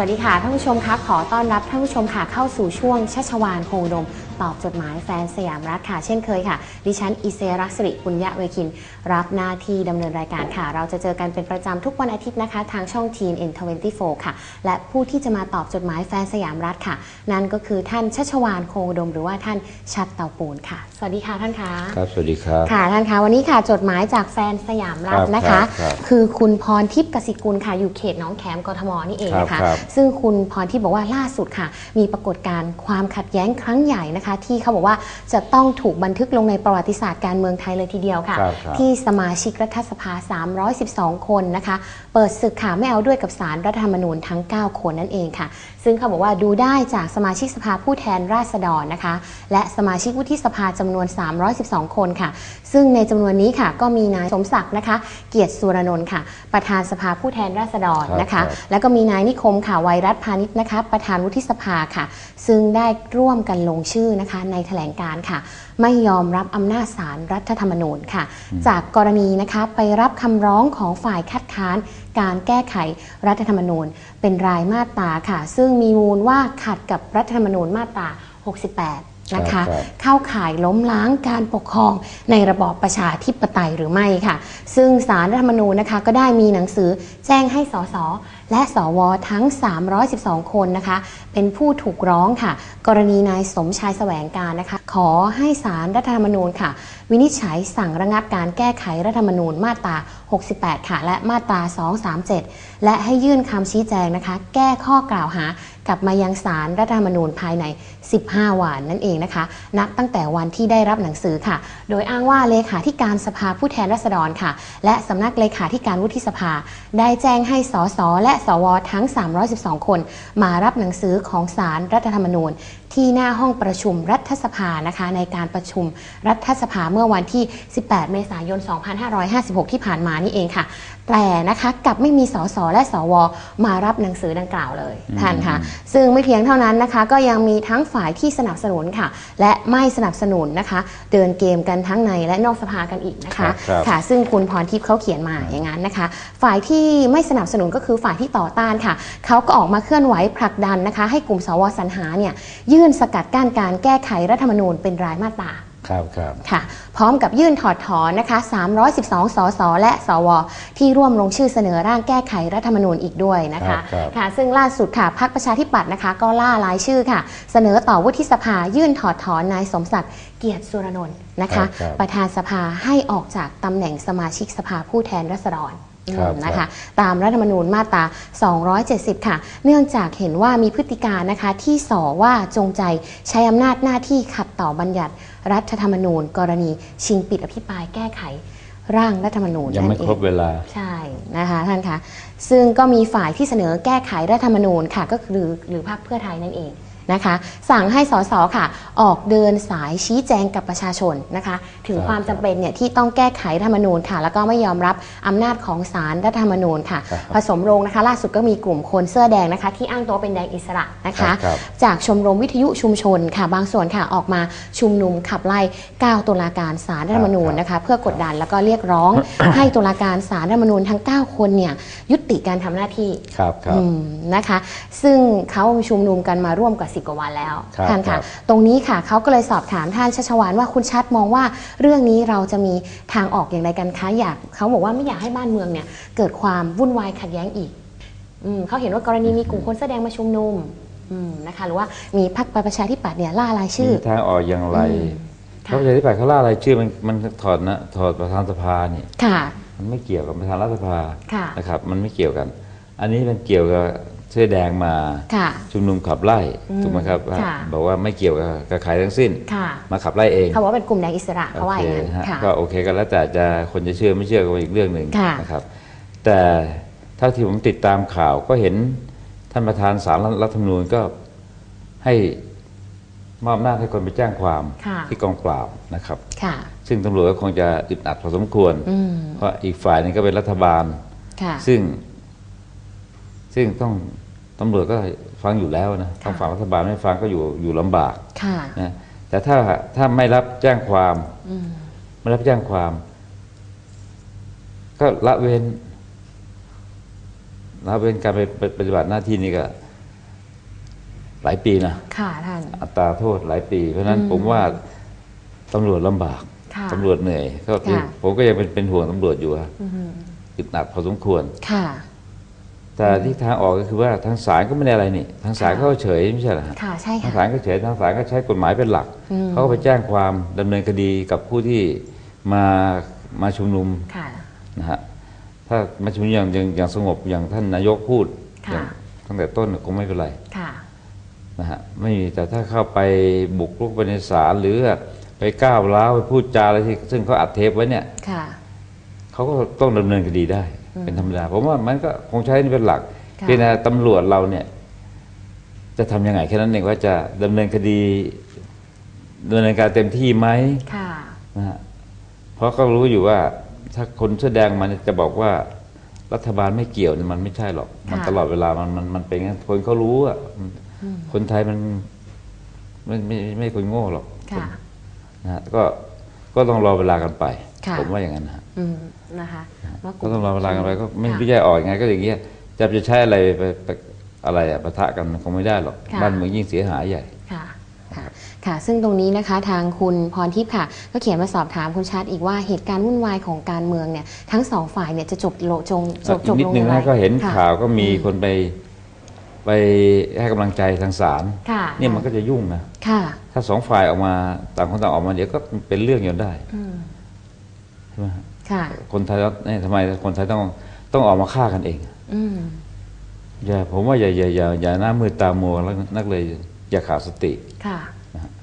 สวัสดีค่ะท่านผู้ชมคะขอต้อนรับท่านผู้ชมค่ะเข้าสู่ช่วงชัชวานคงดม ตอบจดหมายแฟนสยามรัฐค่ะ เช่นเคยค่ะ ดิฉันอิเซรักษริปุญญะเวคิน รับหน้าที่ดำเนินรายการค่ะ เราจะเจอกันเป็นประจำทุกวันอาทิตย์นะคะ ทางช่องทีน N24 ค่ะ และผู้ที่จะมาตอบจดหมายแฟนสยามรัฐค่ะ นั่นก็คือท่านชัชวานคงอุดม หรือว่าท่านชัดเตาปูนค่ะ สวัสดีค่ะท่านคะครับสวัสดีครับค่ะท่านคะวันนี้ค่ะจดหมายจากแฟนสยามรัฐครับนะคะครับครับคือคุณพรทิพย์กสิกุลค่ะอยู่เขตหน้องแขมกทมนี่เองนะคะครับครับซึ่งคุณพรทิพย์บอกว่าล่าสุดค่ะ มีปรากฏการณ์ความขัดแย้งครั้งใหญ่นะคะที่เขาบอกว่าจะต้องถูกบันทึกลงในประวัติศาสตร์การเมืองไทยเลยทีเดียวค่ะ ครับครับ ที่สมาชิกรัฐสภา 312 คนนะคะ เปิดศึกค่ะไม่เอาด้วยกับสารรัฐธรรมนูญทั้ง 9 คนนั่นเองค่ะ ซึ่งเขาบอกว่าดูได้จากสมาชิกสภาผู้แทนราษฎรนะคะ และสมาชิกวุฒิสภาจำนวน 312 คนค่ะ ซึ่งในจำนวนนี้ค่ะก็มีนายสมศักดิ์นะคะ เกียรติสุรนนท์ค่ะ ประธานสภาผู้แทนราษฎรนะครัคะ บ แล้วก็มีนายนิคมค่ะวัยรัฐพาณิชย์นะคะ ประธานวุฒิสภาค่ะ ซึ่งได้ร่วมกันลงชื่อนะคะในแถลงการณ์ค่ะ ไม่ยอมรับอำนาจศาลรรัฐธรรมนูญค่ะ จากกรณีนะคะไปรับคำร้องของฝ่ายคัดค้าน การแก้ไขรัฐธรรมนูญ เป็นรายมาตราค่ะ ซึ่งมีมูลว่าขัดกับรัฐธรรมนูญมาตรา 68 นะคะครับเข้าข่ายล้มล้างการปกครองในระบอบประชาธิปไตยหรือไม่ค่ะ ซึ่งสารรัฐธรรมนูญนะคะก็ได้มีหนังสือแจ้งให้สสและสวทั้ง 312 คนนะคะ เป็นผู้ถูกร้องค่ะ กรณีนายสมชายแสวงการนะคะ ขอให้สารรัฐธรรมนูญค่ะ วินิจฉัยสั่งระงับการแก้ไขรัฐธรรมนูญมาตรา 68 ค่ะ และมาตรา 237 และให้ยื่นคำชี้แจงนะคะ แก้ข้อกล่าวหา กลับมายังสารรัฐธรรมนูญภายใน 15 วันนั่นเองนะคะ นับตั้งแต่วันที่ได้รับหนังสือค่ะ โดยอ้างว่าเลขาธิการสภาผู้แทนราษฎรค่ะ และสำนักเลขาธิการวุฒิสภา ได้แจ้งให้สสและสวทั้ง 312 คน มารับหนังสือของสารรัฐธรรมนูญที่หน้าห้องประชุมรัฐสภานะคะ ในการประชุมรัฐสภาเมื่อวันที่ 18 เมษายน 2556 ที่ผ่านมานี่เองค่ะ แต่นะคะกลับไม่มีสสและสว มารับหนังสือดังกล่าวเลยท่านค่ะ ซึ่งไม่เพียงเท่านั้นนะคะ ก็ยังมีทั้งฝ่ายที่สนับสนุนค่ะ และไม่สนับสนุนนะคะ เดินเกมกันทั้งในและนอกสภากันอีกนะคะครับค่ะ ซึ่งคุณพรทิพย์เขาเขียนมาอย่างนั้นนะคะ ฝ่ายที่ไม่สนับสนุนก็คือฝ่ายที่ต่อต้านค่ะเขาก็ออกมาเคลื่อนไหวผลักดันนะคะ ให้กลุ่มสวสรรหาเนี่ยยื่ื่นสกัดกั้นการแก้ไขรัฐธรรมนูญเป็นรายมาตรา ครับครับค่ะ พร้อมกับยื่นถอดถอนนะคะ 312 สส และสว ที่ร่วมลงชื่อเสนอร่างแก้ไขรัฐธรรมนูญอีกด้วยนะคะครับครับค่ะ ซึ่งล่าสุดค่ะพรรคประชาธิปัตย์นะคะ ก็ล่ารายชื่อค่ะ เสนอต่อวุฒิสภายื่นถอดถอนนายสมศักดิ์เกียรติสุรนนท์นะคะครับประธานสภาให้ออกจากตำแหน่งสมาชิกสภาผู้แทนราษฎรครับอืมนะครัคะบตามรัฐธรรมนูญมาตรา 270 ค่ะ เนื่องจากเห็นว่ามีพฤติการนะคะที่ส่อว่าจงใจใช้อำนาจหน้าที่ขัดต่อบัญญัติ รัฐธรรมนูญ กรณีชิงปิดอภิปรายแก้ไขร่างรัฐธรรมนูญยังไม่นั่นเอครบเวลาใช่นะคะท่านคะซึ่งก็มีฝ่ายที่เสนอแก้ไขรัฐธรรมนูญค่ะก็คือหรือพรรคเพื่อไทยนั่นเอง นะคะ สั่งให้สสค่ะ ออกเดินสายชี้แจงกับประชาชนนะคะ ถึงครับความจำเป็นเนี่ยที่ต้องแก้ไขรัฐธรรมนูญค่ะ แล้วก็ไม่ยอมรับอำนาจของศาลรัฐธรรมนูญค่ะครับผสมรงนะคะ ล่าสุดก็มีกลุ่มคนเสื้อแดงนะคะ ที่อ้างตัวเป็นแดงอิสระนะคะครับจากชมรมวิทยุชุมชนค่ะ บางส่วนค่ะออกมาชุมนุมขับไล่9ตุลาการศาลรัฐธรรมนูญนะคะ เพื่อกดดันแล้วก็เรียกร้อง ให้ตุลาการศาลรัฐธรรมนูญทั้ง 9 คนเนี่ยยุติการทำหน้าที่ครับครับอืมนะคะ ซึ่งเขาชุมนุมกันมาร่วมกว่าสิบกว่าวันแล้วครับท่านครัค่ะบ ตรงนี้ค่ะเขาก็เลยสอบถามท่านชัชวานว่าคุณชัดมองว่า เรื่องนี้เราจะมีทางออกอย่างไรกันคะอยากเขาบอกว่าไม่อยากให้บ้านเมืองเนี่ยเกิดความวุ่นวายขัดแย้งอีกอืมเขาเห็นว่ากรณีมีกลุ่มคนแสอแดงมาชุมนุมอืมนะคะหรือว่ามีพรรคประชาธิปัตย์เนี่ยล่ารายชื่อ มีทางออกอย่างไรอืมเพราะประชาธิปัตย์เขาล่าอะไรายชื่อมันมันถอดนะถอดประธานสภานี่ค่ะ มันไม่เกี่ยวกับประธานรัฐสภาค่ะ นะครับ มันไม่เกี่ยวกัน อันนี้มันเกี่ยวกับ เสื้อแดงมาค่ะชุมนุมขับไล่อืมถูกไหมครับค่ะบอกว่าไม่เกี่ยวกับกับใครทั้งสิ้นค่ะมาขับไล่เองเขาบอกว่าเป็นกลุ่มแดงอิสระเขาว่าโออเคย่างนั้นฮะค่ะก็โอเคก็แล้วแต่จะคนจะเชื่อไม่เชื่อก็เป็นอีกเรื่องหนึ่งค่ะนะครับ แต่เท่าที่ผมติดตามข่าวก็เห็นท่านประธานสารรัฐธรรมนูญก็ให้มอบอำนาจให้คนไปแจ้งความค่ะที่กองปราบนะครับค่ะซึ่งตำรวจก็คงจะอึดอัดพอสมควรอืมเพราะอีกฝ่ายหนึงก็เป็นรัฐบาลค่ะซึ่ง ซึ่งต้อง ตำรวจก็ฟังอยู่แล้วนะค่ะทางฝั่งรัฐบาลไม่ฟังก็อยู่อยู่ลำบากค่ะนะแต่ถ้าถ้าไม่รับแจ้งความอืมไม่รับแจ้งความ ก็ละเว้นละเว้นการไปปฏิบัติหน้าที่นี่ก็ หลายปีนะค่ะท่านอัตราโทษหลายปี เพราะฉะนั้นผมว่าตำรวจลำบากค่ะตำรวจเหนื่อยก็คือค่ะผมก็ยังเป็นเป็นห่วงตำรวจอยู่อะอึดอัดพอสมควรค่ะ แต่ที่ทางออกก็คือว่าทางศาลก็ไม่ได้อะไรนี่ทางศาลค่ะเขาก็เฉยไม่ใช่เหรอฮะค่ะใช่ทางค่ะศาลก็เฉยทางศาลก็ใช้กฎหมายเป็นหลักอืมเขาก็ไปแจ้งความดำเนินคดีกับผู้ที่มามาชุมนุมค่ะนะฮะถ้ามาชุมนุมอย่างอย่างอย่างสงบอย่างท่านนายกพูดค่ะอย่างตั้งแต่ต้นคงไม่เป็นไรค่ะนะฮะไม่มีแต่ถ้าเข้าไปบุกรุกไปในศาลหรือไปก้าวร้าวไปพูดจาอะไรที่ซึ่งเขาอัดเทปไว้เนี่ยค่ะเขาก็ต้องดำเนินคดีได้ เป็นธรรมดาผมว่ามันก็คงใช้นี่เป็นหลักค่ะเพียงแต่ตำรวจเราเนี่ย จะทำยังไงแค่นั้นเองว่าจะดำเนินคดีดำเนินการเต็มที่ไหมค่ะนะฮะเพราะก็รู้อยู่ว่าถ้าคนเสื้อแดงมันจะบอกว่ารัฐบาลไม่เกี่ยวเนี่ยมันไม่ใช่หรอก มันค่ะตลอดเวลามันมันมันเป็นงั้นคนเขารู้อะมันคนไทยมันไม่ไม่ไม่ไม่คนโง่หรอกค่ะนะฮะก็ก็ต้องรอเวลากันไปค่ะผมว่าอย่างนั้นนะฮะอืม นะคะว่ากก็ลุ่มต้องรอเวลากันไปก็ไม่ค่ะรู้จะออกยังไงก็อย่างเงี้ยจะจะใช้อะไรไปไปอะไรอะปะทะกันคงไม่ได้หรอกค่ะบ้านเมืองยิ่งเสียหายใหญ่ค่ะค่ะค่ะ ซึ่งตรงนี้นะคะทางคุณพรทิพย์ค่ะ ก็เขียนมาสอบถามคุณชัดอีกว่าเหตุการณ์วุ่นวายของการเมืองเนี่ยทั้งสองฝ่ายเนี่ยจะจบโลจงจบจอีบกนิดลงนึองย่างไรนะก็เห็นค่ะข่าวก็มีคนไปไปให้กำลังใจทางศาลค่ะเนี่ยมันก็จะยุ่งนะค่ะถ้าสองฝ่ายออกมาต่างคนต่างออกมาเดี๋ยวก็เป็นเรื่องอยู่ได้อืมใช่ไหมฮะค่ะ คนไทยเนี่ยทำไมคนไทยต้องต้องออกมาฆ่ากันเอง อืมอย่าผมว่าอย่าอย่าอย่าอย่าหน้ามืดตามัวแล้วนักเลยอย่าขาดสติ ค่ะ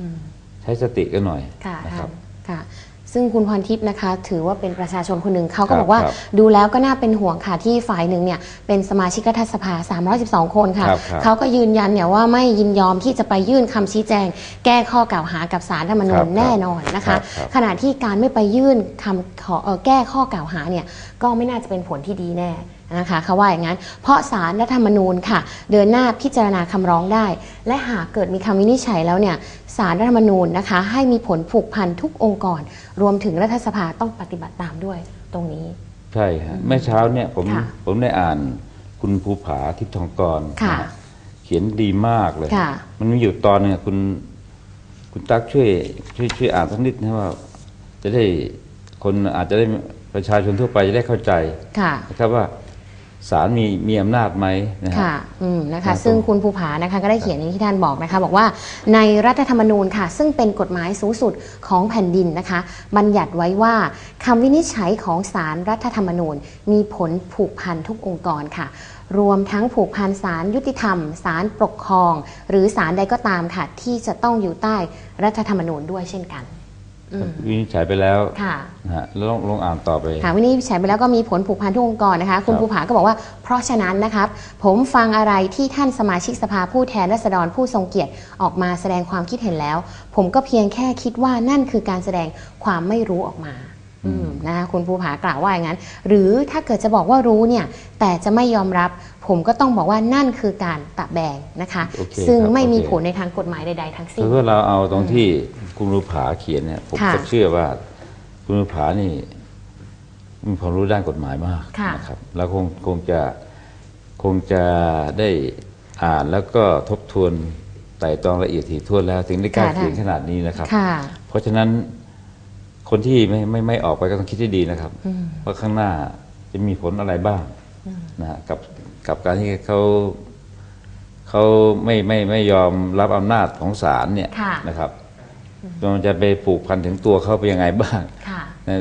อืมใช้สติกันหน่อยค่ะนะครับค่ะ ซึ่งคุณพรทิพย์นะคะ ถือว่าเป็นประชาชนคนหนึ่งเขาก็ครับบอกว่าครับดูแล้วก็น่าเป็นห่วงค่ะที่ฝ่ายหนึ่งเนี่ยเป็นสมาชิกรัฐสภา 312 คนค่ะครับครับเขาก็ยืนยันเนี่ยว่าไม่ยินยอมที่จะไปยื่นคำชี้แจง แก้ข้อกล่าวหากับสารรัฐธรรมนูครัญบแน่นอนนะครัคะบครับขณะที่การไม่ไปยื่นคำขอเอ่อแก้ข้อกล่าวหาเนี่ยก็ไม่น่าจะเป็นผลที่ดีแน่ นะคะเขาว่าอย่างนั้น เพราะสารรัฐธรรมนูญค่ะ เดินหน้าพิจารณาคำร้องได้ และหากเกิดมีคำวินิจฉัยแล้วเนี่ยสารรัฐธรรมนูญนะคะ ให้มีผลผูกพันทุกองค์กร รวมถึงรัฐสภาต้องปฏิบัติตามด้วยตรงนี้ ใช่ฮะเมื่อเช้าเนี่ยผมค่ะผมได้อ่านคุณภูผาทิพย์ทองกรค่ะนะฮะเขียนดีมากเลย ค่ะ มันมีอยู่ตอนหนึงอะคุณคุณตั๊กช่วยช่วยช่วยอ่านสักนิดนะว่า จะได้คนอาจจะได้ประชาชนทั่วไปจะได้เข้าใจ ค่ะ นะครับว่า ศาลมีมีอำนาจไหมนะฮะ ค่ะอืมนะครัคะบ ซึ่งคุณภูผานะคะก็ได้เขียนอย่างที่ท่านบอกนะคะ บอกว่าในรัฐธรรมนูญค่ะ ซึ่งเป็นกฎหมายสูงสุดของแผ่นดินนะคะ บัญญัติไว้ว่าคำวินิจฉัยของศาลรัฐธรรมนูญ มีผลผูกพันทุกองค์กรค่ะ รวมทั้งผูกพันศาลยุติธรรมศาลปกครอง หรือศาลใดก็ตามค่ะ ที่จะต้องอยู่ใต้รัฐธรรมนูญด้วยเช่นกันอืม วินิจฉัยไปแล้วค่ะนะฮะแล้วลองลองอ่านต่อไป ค่ะวันนี้ใช้ไปแล้วก็มีผลผูกพันทุกองค์กรนะคะ คุณครับ ภูผาก็บอกว่าเพราะฉะนั้นนะครับ ผมฟังอะไรที่ท่านสมาชิกสภาผู้แทนราษฎรผู้ทรงเกียรติออกมาแสดงความคิดเห็นแล้ว ผมก็เพียงแค่คิดว่านั่นคือการแสดงความไม่รู้ออกมาอืม นะคะคุณภูผากล่าวว่าอย่างนั้น หรือถ้าเกิดจะบอกว่ารู้เนี่ยแต่จะไม่ยอมรับ ผมก็ต้องบอกว่านั่นคือการตะแบงนะคะโอเคซึ่งครับไม่มีโอเคผลในทางกฎหมายใดๆทั้งสิ้คืนอว่าเราเอาตรงที่คุณรูผาเขียนเนี่ยผมค่ะก็เชื่อว่าคุณรูผานี่มีความรู้ด้านกฎหมายมากค่ะนะครับแล้วคงคงจะคงจะได้อ่านแล้วก็ทบทวนไต่ตรองละเอียดถี่ถ้วนแล้ว ถึงได้กล้าค่ะเขียนขนาดนี้นะครับค่ะเพราะฉะนั้น คนที่ไม่ไม่ไม่ออกไปก็ต้องคิดให้ดีนะครับ ว่าข้างหน้าจะมีผลอะไรบ้างนะฮะกับกับการที่เขาเขาไม่ไม่ไม่ยอมรับอำนาจของศาลเนี่ยค่ะ นะครับมันจะไปผูกพันถึงตัวเขาไปยังไงบ้างค่ะ นะ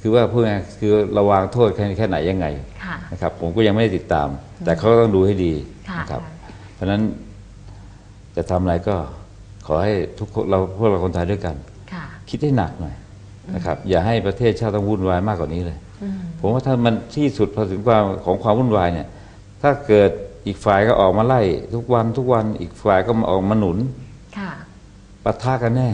คือว่าพูดง่ายๆคือระวางโทษแค่แค่ไหนยังไง ค่ะ นะครับผมก็ยังไม่ได้ติดตาม แต่เขาต้องดูให้ดีค่ะนะครับ เพราะฉะนั้นจะทำอะไรก็ขอให้ทุกคนเราพวกเราคนไทยด้วยกัน ค่ะ คิดให้หนักหน่อย นะครับอย่าให้ประเทศชาติต้องวุ่นวายมากกว่านี้เลย ผมว่าถ้ามันที่สุดพอถึงความของความวุ่นวายเนี่ย ถ้าเกิดอีกฝ่ายก็ออกมาไล่ ทุกวันทุกวันอีกฝ่ายก็มาออกมาหนุนค่ะปะทะกันแน่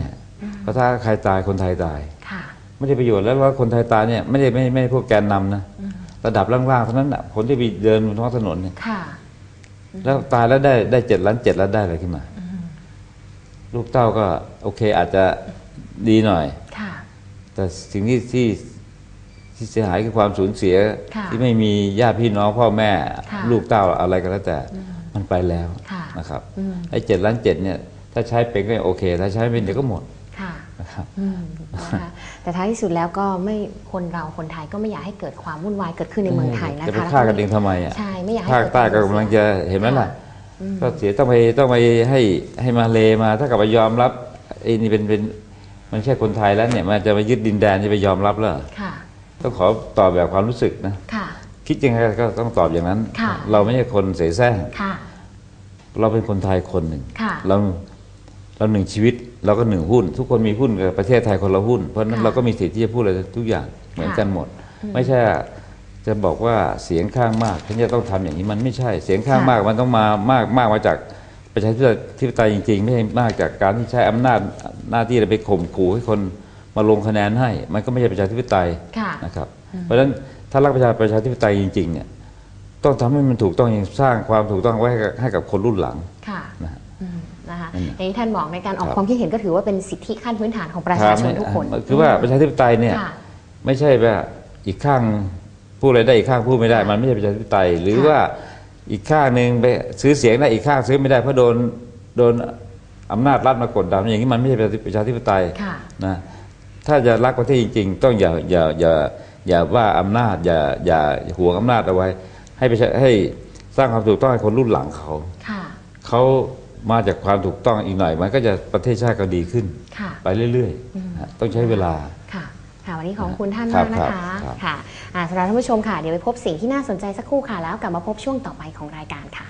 ปะทะใครตายคนไทยตายค่ะไม่ได้ประโยชน์แล้วว่าคนไทยตายเนี่ยไม่ได้ไม่ไม่ได้พวกแกนนำนะระดับล่างๆเท่านั้นน่ะคนที่ไปเดินบนท้องถนนเนี่ยค่ะแล้วตายแล้วได้ได้เจ็ดล้านเจ็ดล้านได้อะไรขึ้นมา ลูกเต้าก็ โอเคอาจจะดีหน่อยค่ะ แต่สิ่งที่ที่ที่เสียหายคือความสูญเสียค่ะที่ไม่มีญาติพี่น้องพ่อแม่ค่ะลูกเต้าอะไรก็แล้วแต่มันมันไปแล้วค่ะนะครับอืมไอ้เจ็ดล้านเจ็ดเนี่ยถ้าใช้เป็นก็ยังโอเค ถ้าใช้ไม่เป็นเดี๋ยวก็หมดค่ะนะครับอืมนะคะแต่ท้ายที่สุดแล้วก็ไม่คนเราคนไทยก็ไม่อยากให้เกิดความวุ่นวายเกิดขึ้นในเมืองไทยนะคะจะไปฆ่ากันเองทำไมอะใช่ไม่อยากให้ภาคเดใต้ก็วามกำลังจะเห็นไหมล่ะก็เสียต้องไปต้องไปให้ให้มาเลมา ถ้ากับไปยอมรับไอ้นี่เป็นเป็น มันไม่ใช่คนไทยแล้วเนี่ยมันจะมายึดดินแดนจะไปยอมรับแล้วเหรอค่ะต้องขอตอบแบบความรู้สึกนะค่ะ คิดยังไงก็ต้องตอบอย่างนั้น ค่ะ เราไม่ใช่คนเสแสร้งค่ะ เราเป็นคนไทยคนหนึ่งค่ะ เราเราหนึ่งชีวิตเราก็หนึ่งหุ้น ทุกคนมีหุ้นกับประเทศไทยคนละหุ้น เพราะฉะนั้นค่ะเราก็มีสิทธิ์ที่จะพูดอะไรทุกอย่างเหมือนค่ะกันหมด ไม่ใช่จะบอกว่าเสียงข้างมากฉันจะต้องทำอย่างนี้มันไม่ใช่ เสียงข้างค่ะ มากมันต้องมามากมากมาจาก ประชาธิปไตยจริง ๆ ไม่ใช่มากจากการที่ใช้อำนาจหน้าที่อะไรไปข่มขู่ให้คนมาลงคะแนนให้ มันก็ไม่ใช่ประชาธิปไตยค่ะนะครับ เพราะฉะนั้นถ้ารักประชาประชาธิปไตยจริงๆเนี่ยต้องทำให้มันถูกต้องสร้างความถูกต้องไว้ให้กับให้กับคนรุ่นหลังค่ะนะฮะอืมนะคะนั่นอน่ะย่างที่ท่านบอกในการออกครับความคิดเห็นก็ถือว่าเป็นสิทธิขั้นพื้นฐานของประชาชนทุกคนรับคือว่าประชาธิปไตยเนี่ยค่ะไม่ใช่ว่าอีกข้างพูดอะไรได้อีกข้างพูดไม่ได้ มันไม่ใช่ประชาธิปไตย หรือค่ะว่า อีกข้างหนึ่งไปซื้อเสียงได้อีกข้างซื้อไม่ได้เพราะโดนโดนอำนาจรัฐมากดดันอย่างนี้มันไม่ใช่ประชาธิปไตยค่ะนะถ้าจะรักประเทศจริงๆต้องอย่าอย่าอย่าอย่าว่าอำนาจอย่าอย่าห่วงอำนาจเอาไว้ ให้ประชาให้สร้างความถูกต้องให้คนรุ่นหลังเขาค่ะเขามาจากความถูกต้องอีกหน่อยมันก็จะประเทศชาติก็ดีขึ้นค่ะไปเรื่อยๆนะต้องใช้เวลา ค่ะค่ะวันนี้ขอบคุณท่านครัมาบกนะคะครับค่ะอ่าสำหรับท่านผู้ชมค่ะเดี๋ยวไปพบสิ่งที่น่าสนใจสักครู่ค่ะ แล้วกลับมาพบช่วงต่อไปของรายการค่ะ